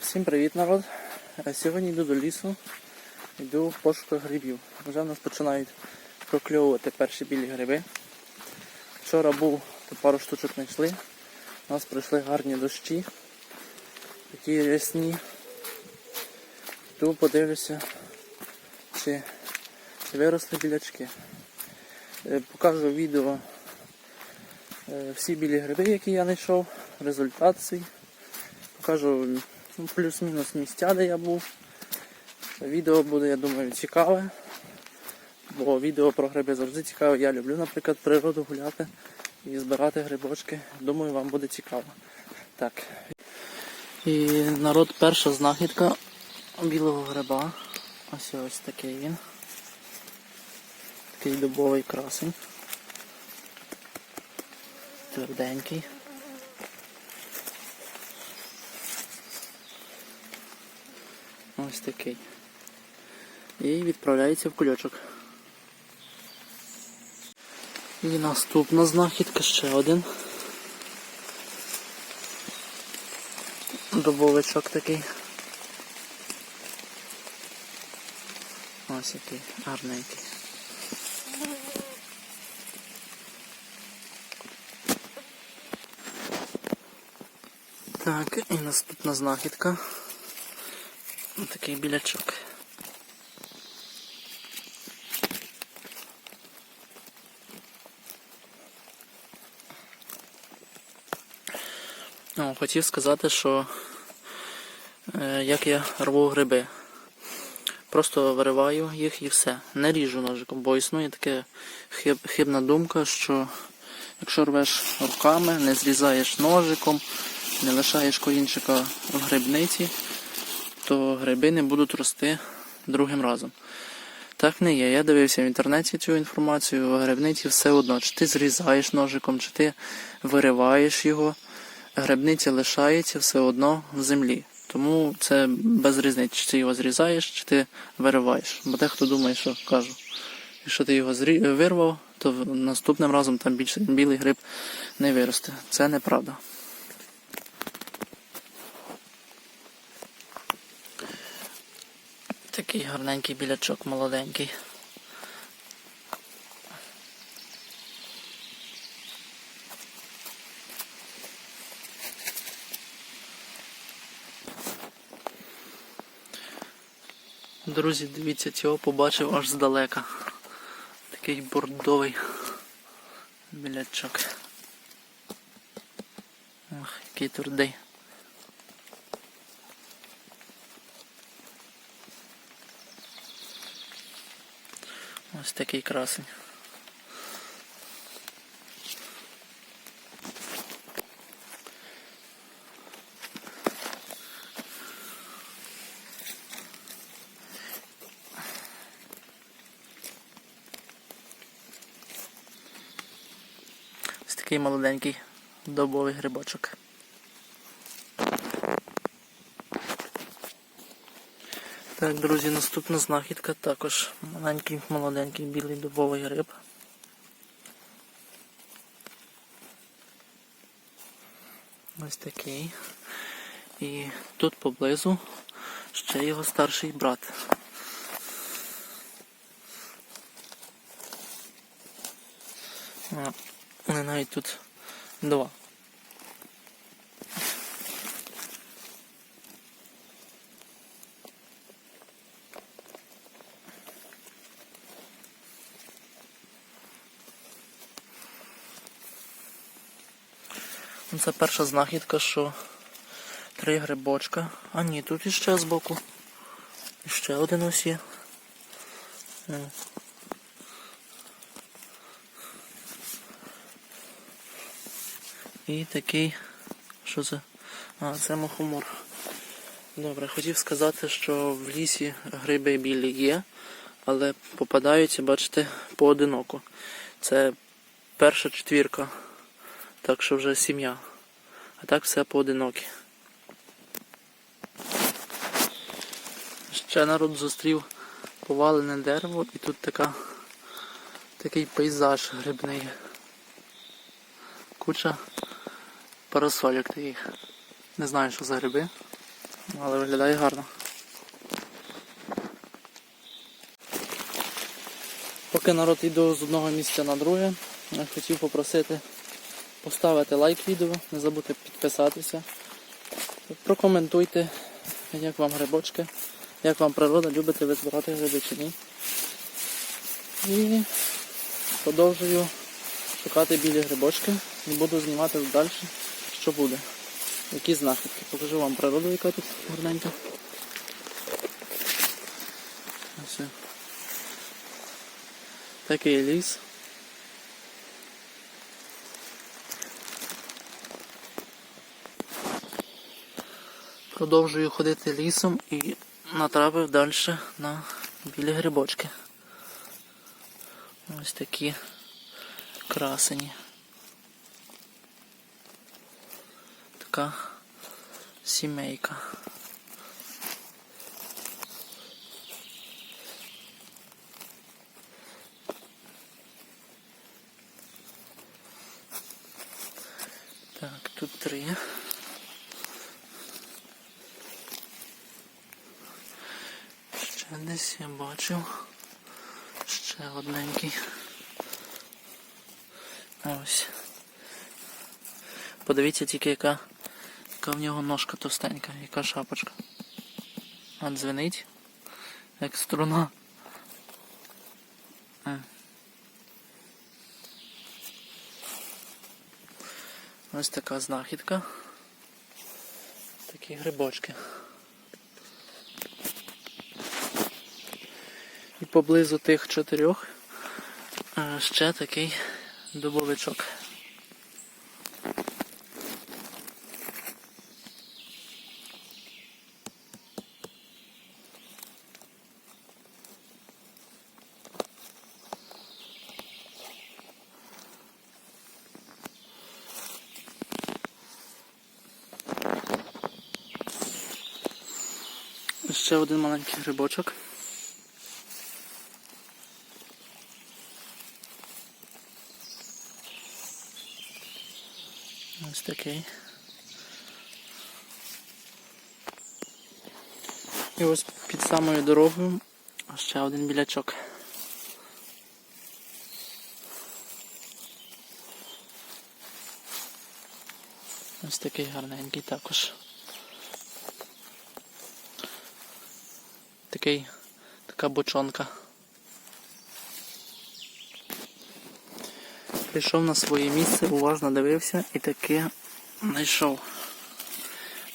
Всім привіт, народ! Е, Сьогодні йду до лісу, йду в пошуках грибів. Вже в нас починають прокльовувати перші білі гриби. Вчора був, то пару штучок знайшли. У нас пройшли гарні дощі, такі рясні. Йду подивлюся, чи, чи виросли білячки. Е, Покажу відео е, всі білі гриби, які я знайшов, результат свій. Покажу плюс-мінус місця, де я був. Відео буде, я думаю, цікаве. Бо відео про гриби завжди цікаве. Я люблю, наприклад, природу гуляти і збирати грибочки. Думаю, вам буде цікаво. Так. І народ перша знахідка білого гриба. Ось ось такий він. Такий дубовий красень. Тверденький. Ось такий. І відправляється в кульочок. І наступна знахідка ще один. Дубовичок такий. Ось який гарненький. Так, і наступна знахідка. Такий білячок. Ну, хотів сказати, що е, як я рву гриби. Просто вириваю їх і все. Не ріжу ножиком, бо існує така хиб, хибна думка, що якщо рвеш руками, не зрізаєш ножиком, не лишаєш корінчика в грибниці, то гриби не будуть рости другим разом. Так не є. Я дивився в інтернеті цю інформацію, в грибниці все одно, чи ти зрізаєш ножиком, чи ти вириваєш його, грибниця лишається все одно в землі. Тому це без різниці, чи ти його зрізаєш, чи ти вириваєш. Бо дехто думає, що кажу, якщо ти його зрі... вирвав, то наступним разом там більше білий гриб не виросте. Це неправда. Такий гарненький білячок, молоденький. Друзі, дивіться, цього побачив аж здалека. Такий бордовий білячок. Ох, який твердий. Ось такий красень. Ось такий молоденький добовий грибочок. Так, друзі, наступна знахідка також маленький, молоденький білий дубовий гриб. Ось такий. І тут поблизу ще його старший брат. Вони навіть тут два. Ну, Це перша знахідка, що три грибочка. А ні, тут іще збоку. Іще один ось є. І такий. Що це? А, це мухомор. Добре, хотів сказати, що в лісі гриби білі є, але попадаються, бачите, поодиноко. Це перша четвірка. Так що вже сім'я. А так все поодинокі. Ще народ зустрів повалене дерево і тут така, такий пейзаж грибний. Куча парасольок таких. Не знаю, що за гриби. Але виглядає гарно. Поки народ йду з одного місця на друге, я хотів попросити поставити лайк відео, не забудьте підписатися. Прокоментуйте, як вам грибочки, як вам природа, любите ви збирати гриби чи ні. І продовжую шукати білі грибочки і буду знімати далі, що буде. Які знахідки. Покажу вам природу, яка тут гарненька. Ось. Такий ліс. Продовжую ходити лісом і натрапив далі на білі грибочки. Ось такі красені. Така сімейка. Так, тут три. Ще десь я бачив. Ще одненький. Ось. Подивіться тільки, яка, яка в нього ножка товстенька, яка шапочка. А дзвенить, як струна. Ось така знахідка. Такі грибочки. Поблизу тих чотирьох ще такий дубовичок. Ще один маленький грибочок. Такий. І ось під самою дорогою ще один білячок. Ось такий гарненький також. Такий, така бочонка. Прийшов на своє місце, уважно дивився і таки знайшов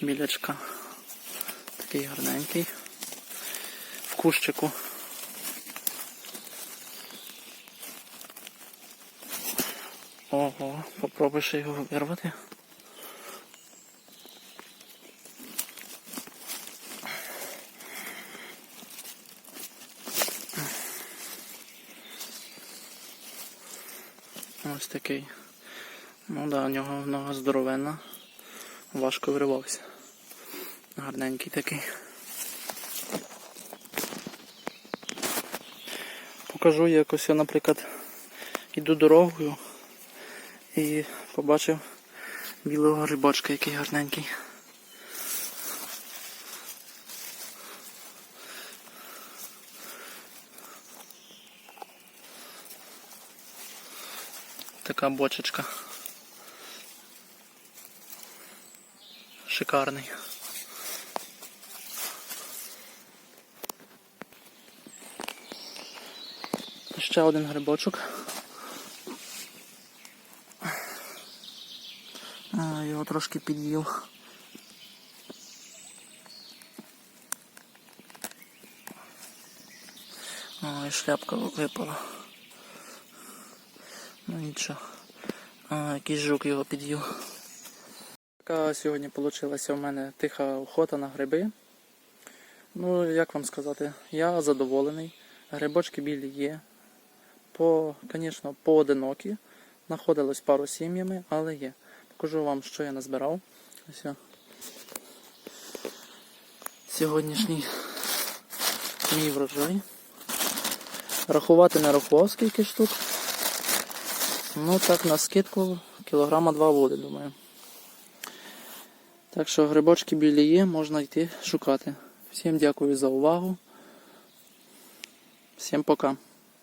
білячка. Такий гарненький. В кущику. Ого, попробуй ще його вирвати. Ось такий. Ну да, у нього нога здоровенна. Важко виривався. Гарненький такий. Покажу якось я, наприклад, йду дорогою і побачив білого рибачка, який гарненький. Така бочечка. Шикарний. Ще один грибочок. Його трошки під'їв. Ой, шляпка випала. Ну нічого. А, якийсь його під'їв. Така сьогодні вийшла в мене тиха охота на гриби. Ну, як вам сказати, я задоволений. Грибочки білі є. По, звісно, поодинокі. Знаходилось пару сім'ями, але є. Покажу вам, що я назбирав. Ось. Сьогоднішній мій врожай. Рахувати не рахував, скільки штук. Ну так, на скидку кілограма два буде, думаю. Так що грибочки білі є, можна йти шукати. Всім дякую за увагу. Всім пока.